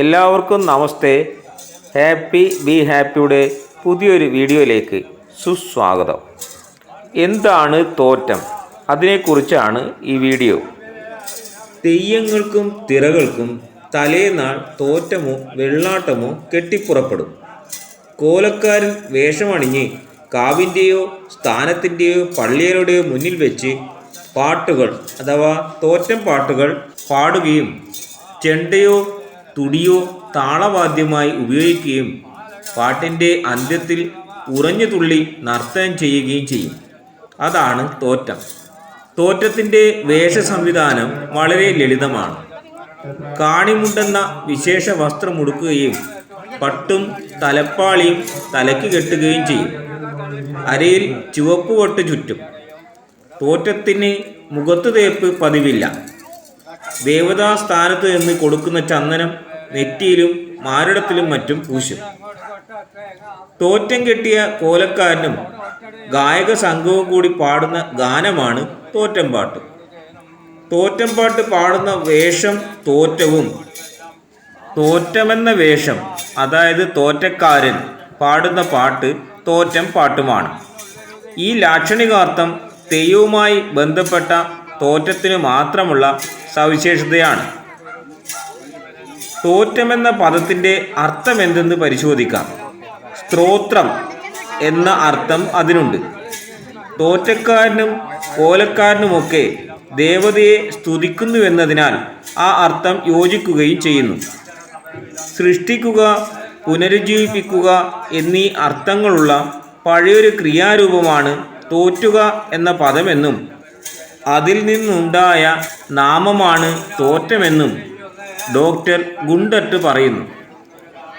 എല്ലാവർക്കും നമസ്തേ. Happy be ഹാപ്പിയുടെ പുതിയൊരു വീഡിയോയിലേക്ക് സുസ്വാഗതം. എന്താണ് തോറ്റം? അതിനെക്കുറിച്ചാണ് ഈ വീഡിയോ. തെയ്യങ്ങൾക്കും തിറകൾക്കും തലേനാൾ തോറ്റമോ വെള്ളാട്ടമോ കെട്ടിപ്പുറപ്പെടും. കോലക്കാരൻ വേഷമണിഞ്ഞ് കാവിന്റെയോ സ്ഥാനത്തിന്റെയോ പള്ളികളുടെയോ മുന്നിൽ വെച്ച് പാട്ടുകൾ അഥവാ തോറ്റം പാട്ടുകൾ പാടുകയും ചെണ്ടയോ തുടിയോ താളവാദ്യമായി ഉപയോഗിക്കുകയും പാട്ടിന്റെ അന്ത്യത്തിൽ ഉറഞ്ഞു തുള്ളി നർത്തനം ചെയ്യുകയും ചെയ്യും. അതാണ് തോറ്റം. തോറ്റത്തിന്റെ വേഷ സംവിധാനം വളരെ ലളിതമാണ്. കാണിമുണ്ടെന്ന വിശേഷ വസ്ത്രം ഉടുക്കുകയും പട്ടും തലപ്പാളിയും തലയ്ക്ക് കെട്ടുകയും ചെയ്യും. അരയിൽ ചുവപ്പ് പൊട്ട് ചുറ്റും. തോറ്റത്തിന് മുഖത്തു തേപ്പ് പതിവില്ല. ദേവതാ സ്ഥാനത്ത് നിന്ന് കൊടുക്കുന്ന ചന്ദനം നെറ്റിയിലും മാരടത്തിലും മറ്റും പൂശും. തോറ്റം കെട്ടിയ കോലക്കാരനും ഗായക സംഘവും കൂടി പാടുന്ന ഗാനമാണ് തോറ്റംപാട്ട്. തോറ്റംപാട്ട് പാടുന്ന വേഷം തോറ്റവും. തോറ്റമെന്ന വേഷം അതായത് തോറ്റക്കാരൻ പാടുന്ന പാട്ട് തോറ്റം പാട്ടുമാണ്. ഈ ലാക്ഷണികാർത്ഥം തെയ്യവുമായി ബന്ധപ്പെട്ട തോറ്റത്തിനു മാത്രമുള്ള സവിശേഷതയാണ്. തോറ്റമെന്ന പദത്തിന്റെ അർത്ഥം എന്തെന്ന് പരിശോധിക്കാം. സ്ത്രോത്രം എന്ന അർത്ഥം അതിനുണ്ട്. തോറ്റക്കാരനും കോലക്കാരനുമൊക്കെ ദേവതയെ സ്തുതിക്കുന്നുവെന്നതിനാൽ ആ അർത്ഥം യോജിക്കുകയും ചെയ്യുന്നു. സൃഷ്ടിക്കുക പുനരുജ്ജീവിപ്പിക്കുക എന്നീ അർത്ഥങ്ങളുള്ള പഴയൊരു ക്രിയാരൂപമാണ് തോറ്റുക എന്ന പദമെന്നും അതിൽ നിന്നുണ്ടായ നാമമാണ് തോറ്റമെന്നും ഡോക്ടർ ഗുണ്ടറ്റ് പറയുന്നു.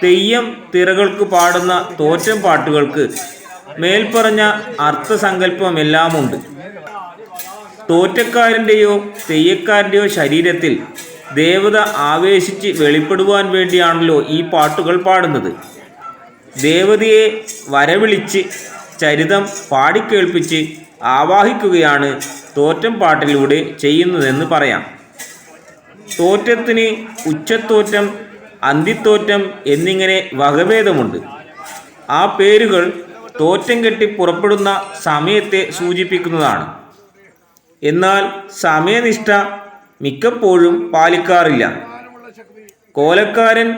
തെയ്യം തിറകൾക്ക് പാടുന്ന തോറ്റം പാട്ടുകൾക്ക് മേൽപ്പറഞ്ഞ അർത്ഥസങ്കല്പമെല്ലാമുണ്ട്. തോറ്റക്കാരന്റെയോ തെയ്യക്കാരന്റെയോ ശരീരത്തിൽ ദേവത ആവേശിച്ച് വെളിപ്പെടുവാൻ വേണ്ടിയാണല്ലോ ഈ പാട്ടുകൾ പാടുന്നത്. ദേവതയെ വരവിളിച്ച് ചരിതം പാടിക്കേൾപ്പിച്ച് ആവാഹിക്കുകയാണ് തോറ്റം പാട്ടിലൂടെ ചെയ്യുന്നതെന്ന് പറയാം. തോറ്റത്തിന് ഉച്ചത്തോറ്റം അന്തിത്തോറ്റം എന്നിങ്ങനെ വകഭേദമുണ്ട്. ആ പേരുകൾ തോറ്റം കെട്ടി പുറപ്പെടുന്ന സമയത്തെ സൂചിപ്പിക്കുന്നതാണ്. എന്നാൽ സമയനിഷ്ഠ മിക്കപ്പോഴും പാലിക്കാറില്ല. കോലക്കാരൻ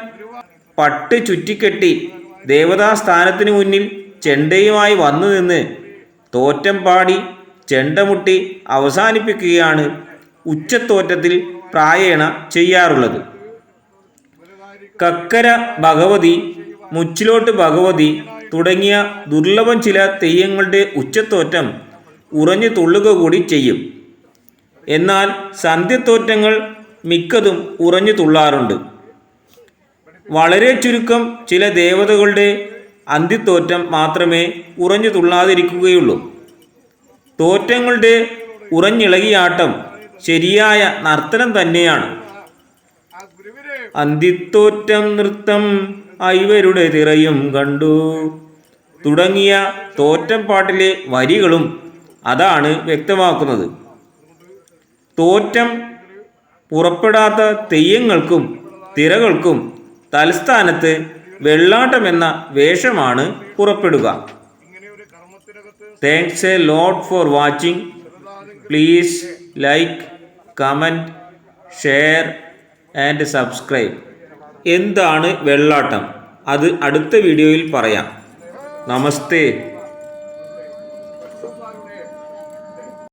പട്ട് ചുറ്റിക്കെട്ടി ദേവതാസ്ഥാനത്തിന് മുന്നിൽ ചെണ്ടയുമായി വന്നു നിന്ന് തോറ്റം പാടി ചെണ്ടമുട്ടി അവസാനിപ്പിക്കുകയാണ് ഉച്ചത്തോറ്റത്തിൽ പ്രായേണ ചെയ്യാറുള്ളത്. കക്കര ഭഗവതി മുച്ചിലോട്ട് ഭഗവതി തുടങ്ങിയ ദുർലഭം ചില തെയ്യങ്ങളുടെ ഉച്ചത്തോറ്റം ഉറഞ്ഞു തുള്ളുക കൂടി ചെയ്യും. എന്നാൽ സന്ധ്യത്തോറ്റങ്ങൾ മിക്കതും ഉറഞ്ഞു തുള്ളാറുണ്ട്. വളരെ ചുരുക്കം ചില ദേവതകളുടെ അന്തിത്തോറ്റം മാത്രമേ ഉറഞ്ഞു തുള്ളാതിരിക്കുകയുള്ളൂ. തോറ്റങ്ങളുടെ ഉറഞ്ഞിളകിയാട്ടം ശരിയായ നർത്തനം തന്നെയാണ്. അന്തിത്തോറ്റം നൃത്തം ഐവരുടെ തിറയും കണ്ടു. തുടങ്ങിയ തോറ്റം പാട്ടിലെ വരികളും അതാണ് വ്യക്തമാക്കുന്നത്. തോറ്റം പുറപ്പെടാത്ത തെയ്യങ്ങൾക്കും തിരകൾക്കും തലസ്ഥാനത്ത് വെള്ളാട്ടം എന്ന വേഷമാണ് പുറപ്പെടുക. Thanks a lot for watching please like comment share and subscribe എന്താണ് വെള്ളാട്ടം? അത് അടുത്ത വീഡിയോയിൽ പറയാം. നമസ്തേ.